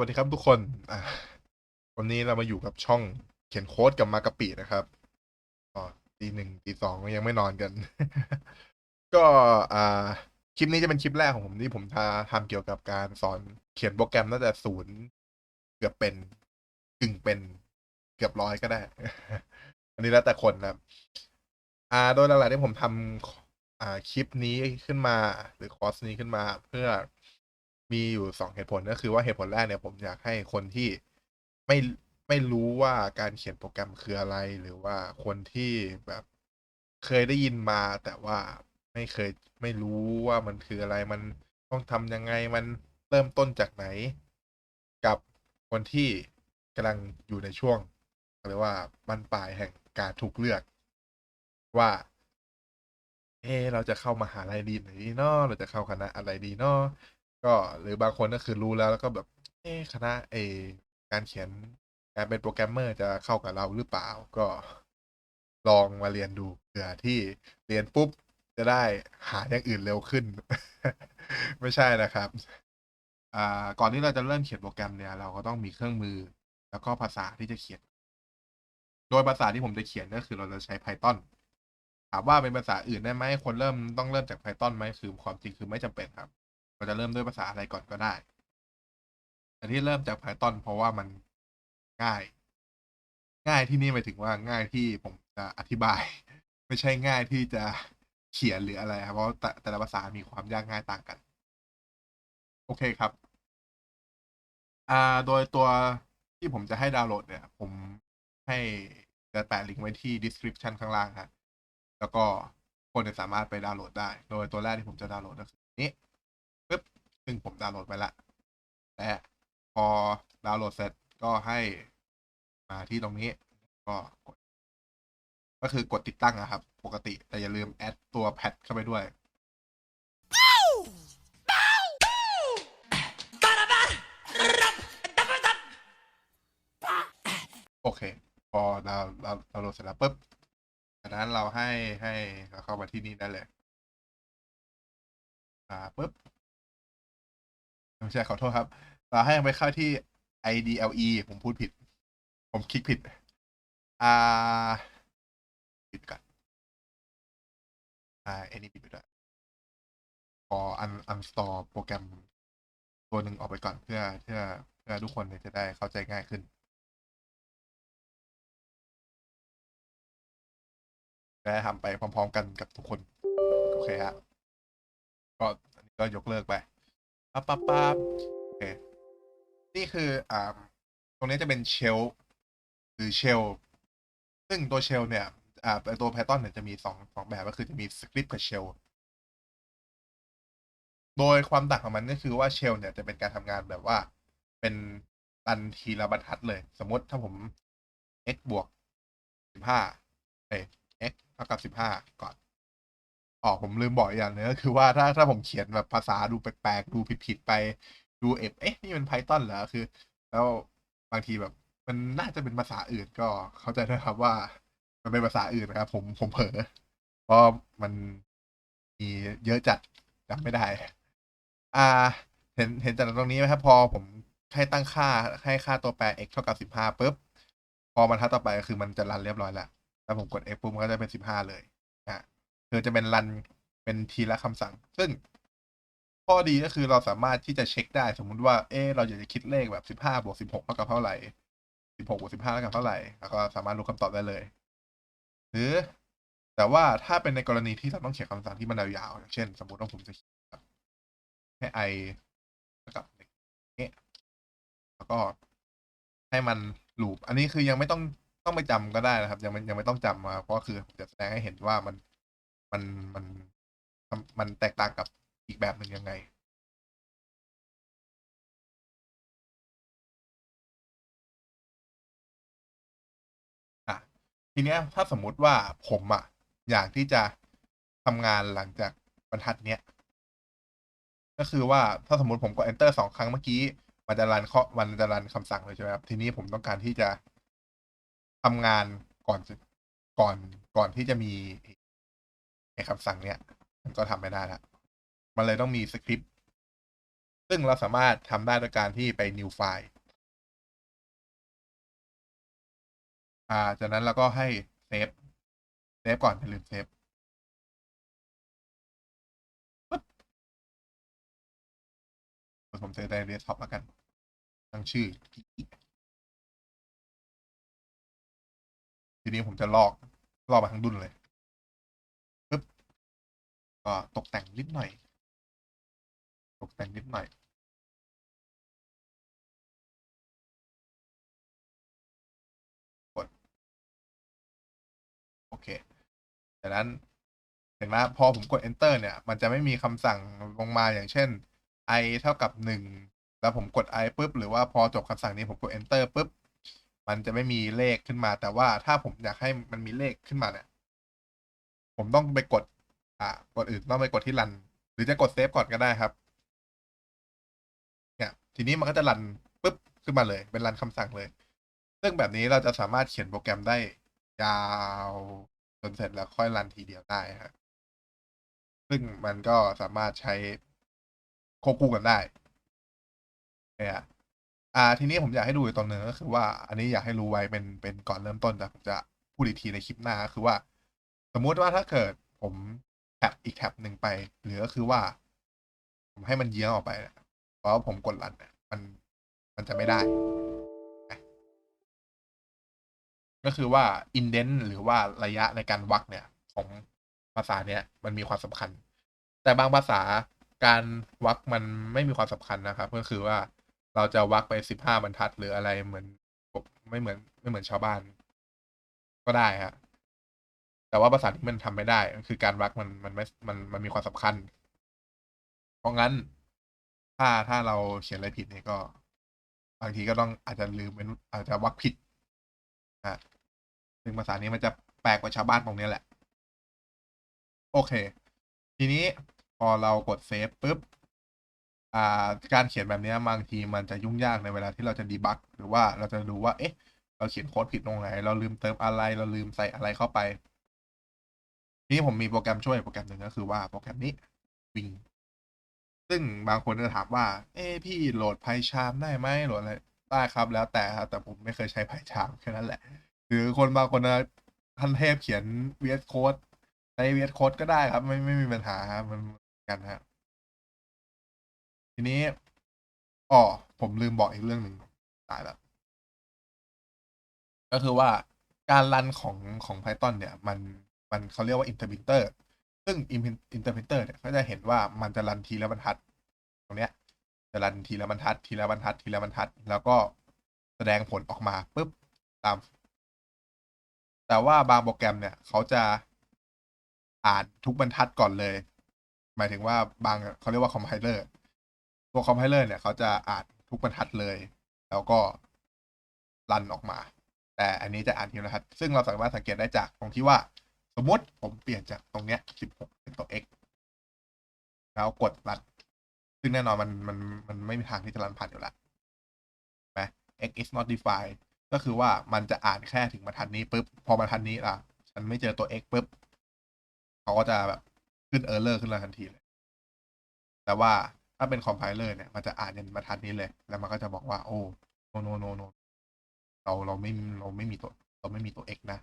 วัสดีครับทุกคนอะวันนี้เรามาอยู่กับช่องเขียนโค้ดกับมากะปินะครับอ๋อตีหนึ่งตีสองยังไม่นอนกัน ก็อ่าคลิปนี้จะเป็นคลิปแรกของผมที่ผมทาทำเกี่ยวกับการสอนเขียนโปรแกรมตั้งแต่ศูนย์เกือบเป็นกึ่งเป็นเกือบร้อยก็ได้ อันนี้แล้วแต่คนนะอ่า โดยหลักๆที่ผมทำอ่าคลิปนี้ขึ้นมา หรือคอร์สนี้ขึ้นมาเพื่อ มีอยู่สองเหตุผลก็คือว่าเหตุผลแรกเนี่ยผมอยากให้คนที่ไม่ไม่รู้ว่าการเขียนโปรแกรมคืออะไร หรือว่าคนที่แบบเคยได้ยินมาแต่ว่าไม่เคยไม่รู้ว่ามันคืออะไรมันต้องทำยังไงมันเริ่มต้นจากไหน กับคนที่กำลังอยู่ในช่วงเรียกว่าบรรปลายแห่งการถูกเลือก ว่า เออเราจะเข้ามหาลัยดีไหนดีเนาะเราจะเข้าคณะอะไรดีเนาะ ก็หรือบางคนก็คือรู้แล้วแล้วก็แบบเอคณะเอการเขียนการเป็นโปรแกรมเมอร์จะเข้ากับเราหรือเปล่าก็ลองมาเรียนดูเผื่อที่เรียนปุ๊บจะได้หาอย่างอื่นเร็วขึ้น ไม่ใช่นะครับอ่าก่อนที่เราจะเริ่มเขียนโปรแกรมเนี่ยเราก็ต้องมีเครื่องมือ แล้วก็ภาษาที่จะเขียน โดยภาษาที่ผมจะเขียนก็คือเราจะใช้ Python ถามว่าเป็นภาษาอื่นได้ไหมคนเริ่มต้องเริ่มจาก Python ไหมคือความจริงคือไม่จำเป็นครับ เราจะเริ่มด้วยภาษาอะไรก่อนก็ได้ แต่ที่เริ่มจาก Python เพราะว่ามันง่าย ง่ายที่นี่หมายถึงว่าง่ายที่ผมจะอธิบาย ไม่ใช่ง่ายที่จะเขียนหรืออะไรครับเพราะแต่แต่ละภาษามีความยากง่ายต่างกัน โอเคครับอ่าโดยตัวที่ผมจะให้ดาวน์โหลดเนี่ย ผมให้จะแปะลิงก์ไว้ที่ description ข้างล่างครับแล้วก็คนจะสามารถไปดาวน์โหลดได้ โดยตัวแรกที่ผมจะดาวน์โหลดก็คือนี้ ซึ่งผมดาวน์โหลดไปละและพอดาวน์โหลดเสร็จก็ให้มาที่ตรงนี้ ก็กด ก็คือกดติดตั้งอะครับ ปกติแต่อย่าลืมแอดตัวแพทเข้าไปด้วยโอเค พอดาวน์ดาวน์ดาโหลดเสร็จแล้วปุ๊บจากนั้นเราให้ให้เราเข้ามาที่นี่ได้เลย อ่าปุ๊บ ไม่ใช่ขอโทษครับเราให้ไปเข้าที่ IDLE ผมพูดผิด ผมคลิกผิด อ่าปิดก่อนอ่าอันนี้ปิดไปด้วยขออันอันสตอโปรแกรมตัวหนึ่งออกไปก่อนเพื่อเพื่อเพื่อทุกคนจะได้เข้าใจง่ายขึ้นและทำไปพร้อม ๆ กันกับทุกคน โอเคฮะก็อันนี้ก็ยกเลิกไป ปั๊บปั๊บปั๊บโอเคนี่คืออ่าตรงนี้จะเป็นเชลหรือเชลซึ่งตัวเชลเนี่ย อ่าตัว Python เนี่ยจะมีสองสองแบบก็คือจะมีสคริปต์กับเชลโดยความต่างของมันก็คือว่าเชลเนี่ยจะเป็นการทำงานแบบว่าเป็นรันทีละบรรทัดเลย สมมติถ้าผม x บวกสิบห้าเอ้ x เท่ากับสิบห้าก่อน อ๋อผมลืมบอกอีกอย่างหนึงก็คือว่าถ้าถ้าผมเขียนแบบภาษาดูแปลกๆ ดูผิดๆไปดูเอฟเอ๊ะนี่มัน Python เหรอคือ แล้วบางทีแบบ มันน่าจะเป็นภาษาอื่นก็เข้าใจด้วยครับว่า มันเป็นภาษาอื่นนะครับผมผมเผลอเพราะมันมีเยอะจัดจำไม่ได้ อ่า เห็นเห็นจากตรงนี้ไหมครับพอผมให้ตั้งค่าให้ค่าตัวแปร x เท่ากับสิบห้าปุ๊บ พอบรรทัดต่อไปก็คือมันจะรันเรียบร้อยแล้วแล้วผมกด x ปุ๊บมันก็จะเป็นสิบห้าเลยอะ คือจะเป็นรันเป็นทีละคำสั่ง ซึ่งข้อดีก็คือเราสามารถที่จะเช็คได้สมมุติว่า เออเราอยากจะคิดเลขแบบสิบห้าบวกสิบหกเท่ากับเท่าไหร่สิบหกบวกสิบห้าเท่ากับเท่าไหร่แล้วก็สามารถรู้คำตอบได้เลย หรือ แต่ว่าถ้าเป็นในกรณีที่เราต้องเขียนคำสั่งที่มันยาวๆอย่างเช่น สมมติว่าผมจะให้ i เท่ากับหนึ่งนี้แล้วก็ให้มันลูปอันนี้คือยังไม่ต้องต้องไปจำก็ได้นะครับ ยังไม่ยังไม่ต้องจำมาเพราะคือผมจะแสดงให้เห็นว่ามัน มันมันมันแตกต่างกับอีกแบบหนึ่งยังไง อะ ทีเนี้ยถ้าสมมุติว่าผมอะ อยากที่จะทำงานหลังจากบรรทัดเนี้ย ก็คือว่าถ้าสมมติผมกด enter สองครั้งเมื่อกี้ มันจะรันข้อมันจะรันคำสั่งเลยใช่ไหมครับ ทีนี้ผมต้องการที่จะทำงานก่อนก่อนก่อนที่จะมี คำสั่งเนี้ยมันก็ทำไม่ได้ละมันเลยต้องมีสคริปต์ ซึ่งเราสามารถทำได้โดยการที่ไป new file อ่า จากนั้นเราก็ให้เซฟ เซฟก่อนอย่าลืมเซฟปึ๊บผมเซฟในเดสก์ท็อปแล้วกัน ตั้งชื่อ ทีนี้ผมจะลอก ลอกมาทั้งดุนเลย ก็ตกแต่งนิดหน่อย ตกแต่งนิดหน่อย กด โอเค จากนั้นเห็นไหมพอผมกด enter เนี่ย มันจะไม่มีคำสั่งลงมาอย่างเช่น i เท่ากับหนึ่งแล้วผมกด i ปุ๊บ หรือว่าพอจบคำสั่งนี้ผมกด enter ปุ๊บ มันจะไม่มีเลขขึ้นมา แต่ว่าถ้าผมอยากให้มันมีเลขขึ้นมาเนี่ย ผมต้องไปกด อ่ากดอื่นต้องไปกดที่รัน หรือจะกดเซฟก่อนก็ได้ครับ เนี่ย ทีนี้มันก็จะรันปุ๊บขึ้นมาเลย เป็นรันคำสั่งเลย ซึ่งแบบนี้เราจะสามารถเขียนโปรแกรมได้ยาวจนเสร็จแล้วค่อยรันทีเดียวได้ครับซึ่งมันก็สามารถใช้ควบคู่กันได้เนี่ยอ่า ทีนี้ผมอยากให้ดูอีกตรงหนึ่งก็คือว่า อันนี้อยากให้รู้ไว้เป็นเป็นก่อนเริ่มต้นแต่ผมจะพูดอีกทีในคลิปหน้าก็คือว่า สมมุติว่าถ้าเกิดผม แท็บอีกแท็บหนึ่งไป หรือก็คือว่า ผมให้มันเยื้องออกไปเนี่ยเพราะว่าผมกดรันมันมันจะไม่ได้ ก็คือว่า indent หรือว่าระยะในการวักเนี่ย ของภาษาเนี้ยมันมีความสำคัญ แต่บางภาษาการวักมันไม่มีความสำคัญนะครับ ก็คือว่าเราจะวักไปสิบห้าบรรทัดหรืออะไรเหมือนไม่เหมือนไม่เหมือนชาวบ้าน ก็ได้ฮะ แต่ว่าภาษาที่มันทำไม่ได้ คือการวักมันมันไม่มันมันมีความสำคัญ เพราะงั้นถ้าถ้าเราเขียนอะไรผิดเนี่ยก็ บางทีก็ต้องอาจจะลืมเป็นอาจจะวักผิดนะซึ่งภาษานี้มันจะแปลกกว่าชาวบ้านตรงนี้แหละ โอเค ทีนี้พอเรากดเซฟปุ๊บอ่าการเขียนแบบนี้บางทีมันจะยุ่งยากในเวลาที่เราจะดีบักหรือว่าเราจะดูว่า เอ๊ะ เราเขียนโค้ดผิดตรงไหน เราลืมเติมอะไร เราลืมใส่อะไรเข้าไป ทีนี้ผมมีโปรแกรมช่วยโปรแกรมหนึ่งก็คือว่าโปรแกรมนี้ Wing ซึ่งบางคนจะถามว่า เอ้พี่โหลดไพชามได้ไหมโหลดอะไรได้ครับแล้วแต่ครับแต่ผมไม่เคยใช้ไพชามแค่นั้นแหละ หรือคนบางคนนะท่านเทพเขียน VS Code ใช้ VS Code ก็ได้ครับ ไม่ไม่มีปัญหาครับมันกันฮะทีนี้อ๋อผมลืมบอกอีกเรื่องหนึ่งตายแล้วก็คือว่าการรันของของ Python เนี่ย มัน มันเขาเรียกว่า interpreter ซึ่ง interpreter เนี่ยก็จะเห็นว่ามันจะรันทีละบรรทัด ตรงเนี้ยจะรันทีละบรรทัด ทีละบรรทัด ทีละบรรทัด แล้วก็แสดงผลออกมาปุ๊บตาม แต่ว่าบางโปรแกรมเนี่ย เขาจะอ่านทุกบรรทัดก่อนเลย หมายถึงว่าบางเขาเรียกว่าคอมไพเลอร์ตัวคอมไพเลอร์เนี่ยเขาจะอ่านทุกบรรทัดเลย แล้วก็รันออกมา แต่อันนี้จะอ่านทีละบรรทัด ซึ่งเราสามารถสังเกตได้จากตรงที่ว่า มมติผมเปลี่ยนจากตรงเนี้ยสิบหกเป็นตัว x แล้วกดรันซึ่งแน่นอนมันมันมันไม่มีทางที่จะรันผ่านอยู่ล้วไหม x is not defined ก็คือว่ามันจะอ่านแค่ถึงบรรทัดนี้ปุ๊บ พอบรรทัดนี้อะ ฉันไม่เจอตัว x ปุ๊บเขาก็จะแบบขึ้นเออร์เลอร์ขึ้นมาทันทีเลย แต่ว่าถ้าเป็นคอมไพเลอร์เนี่ย มันจะอ่านยันบรรทัดนี้เลย แล้วมันก็จะบอกว่า โอ้โนโนโนโนเราเราไม่เราไม่มีตัว เราไม่มีตัว x นะ